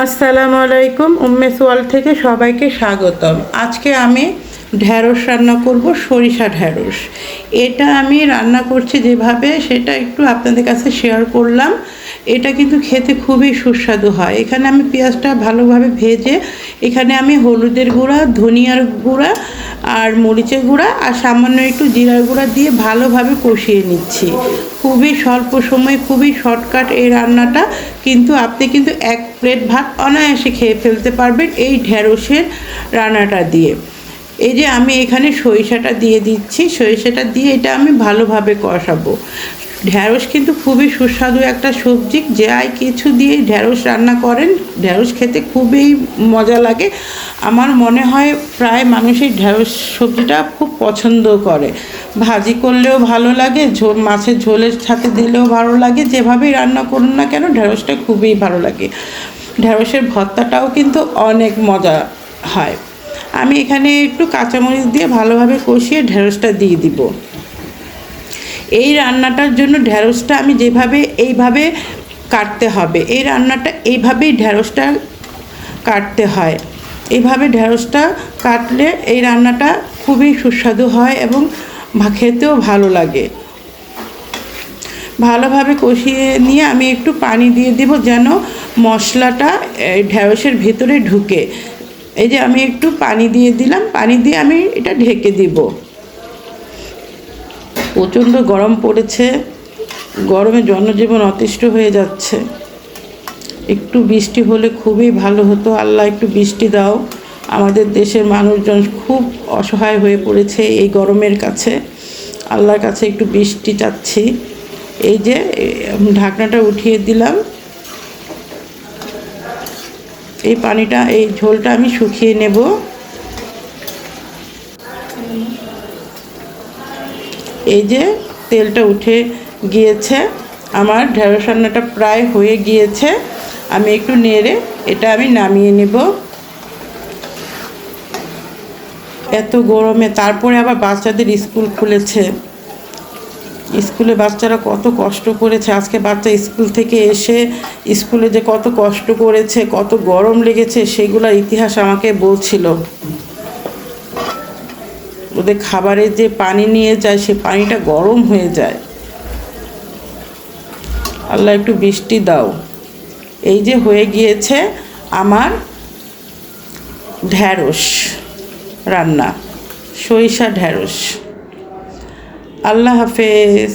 আসসালামু আলাইকুম উম্মেস ওয়াল থেকে সবাইকে স্বাগতম। আজকে আমি ঢ্যাঁড়স রান্না করব, সরিষা ঢ্যাঁড়স এটা আমি রান্না করছি যেভাবে, সেটা একটু আপনাদের কাছে শেয়ার করলাম। এটা কিন্তু খেতে খুবই সুস্বাদু হয়। এখানে আমি পেঁয়াজটা ভালোভাবে ভেজে, এখানে আমি হলুদের গুঁড়া, ধনিয়ার গুঁড়া আর মরিচের গুঁড়া আর সামান্য একটু জিরার গুঁড়া দিয়ে ভালোভাবে কষিয়ে নিচ্ছি। খুবই স্বল্প সময় খুবই শর্টকাট এই রান্নাটা, কিন্তু আপনি কিন্তু এক প্লেট ভাত অনায়াসে খেয়ে ফেলতে পারবেন এই ঢ্যাঁড়সের রান্নাটা দিয়ে। এই যে আমি এখানে সরিষাটা দিয়ে দিচ্ছি, সরিষাটা দিয়ে এটা আমি ভালোভাবে কষাবো। ঢ্যাঁড়স কিন্তু খুবই সুস্বাদু একটা সবজি, যাই কিছু দিয়ে ঢ্যাঁড়স রান্না করেন, ঢ্যাঁড়স খেতে খুবই মজা লাগে। আমার মনে হয় প্রায় মানুষই ঢ্যাঁড়স সবজিটা খুব পছন্দ করে। ভাজি করলেও ভালো লাগে, ঝোল, মাছের ঝোলের সাথে দিলেও ভালো লাগে, যেভাবেই রান্না করুন না কেন ঢ্যাঁড়সটা খুবই ভালো লাগে। ঢ্যাঁড়সের ভর্তাটাও কিন্তু অনেক মজা হয়। আমি এখানে একটু কাঁচামরিচ দিয়ে ভালোভাবে কষিয়ে ঢেঁড়সটা দিয়ে দিব। এই রান্নাটার জন্য ঢ্যাঁড়সটা আমি যেভাবে, এইভাবে কাটতে হবে। এই রান্নাটা, এইভাবেই ঢ্যাঁড়সটা কাটতে হয়। এইভাবে ঢ্যাঁড়সটা কাটলে এই রান্নাটা খুবই সুস্বাদু হয় এবং খেতেও ভালো লাগে। ভালোভাবে কষিয়ে নিয়ে আমি একটু পানি দিয়ে দিব যেন মশলাটা এই ঢ্যাঁড়সের ভেতরে ঢুকে। এই যে আমি একটু পানি দিয়ে দিলাম, পানি দিয়ে আমি এটা ঢেকে দিব। প্রচণ্ড গরম পড়েছে, গরমে জনজীবন অতিষ্ঠ হয়ে যাচ্ছে। একটু বৃষ্টি হলে খুবই ভালো হতো। আল্লাহ একটু বৃষ্টি দাও। আমাদের দেশের মানুষজন খুব অসহায় হয়ে পড়েছে এই গরমের কাছে। আল্লাহর কাছে একটু বৃষ্টি চাচ্ছি। এই যে ঢাকনাটা উঠিয়ে দিলাম। এই পানিটা, এই ঝোলটা আমি শুকিয়ে নেব। এই যে তেলটা উঠে গিয়েছে, আমার ঢেঁড়স রান্নাটা প্রায় হয়ে গিয়েছে, আমি একটু নেড়ে এটা আমি নামিয়ে নেব। এত গরমে, তারপরে আবার বাচ্চাদের স্কুল খুলেছে। স্কুলে বাচ্চারা কত কষ্ট করেছে। আজকে বাচ্চা স্কুল থেকে এসে স্কুলে যে কত কষ্ট করেছে, কত গরম লেগেছে, সেগুলোর ইতিহাস আমাকে বলছিল। ওদের খাবারে যে পানি নিয়ে যায়, সে পানিটা গরম হয়ে যায়। আল্লাহ একটু বৃষ্টি দাও। এই যে হয়ে গিয়েছে আমার ঢ্যাঁড়স রান্না, সরিষা ঢ্যাঁড়স। আল্লাহ হাফেজ।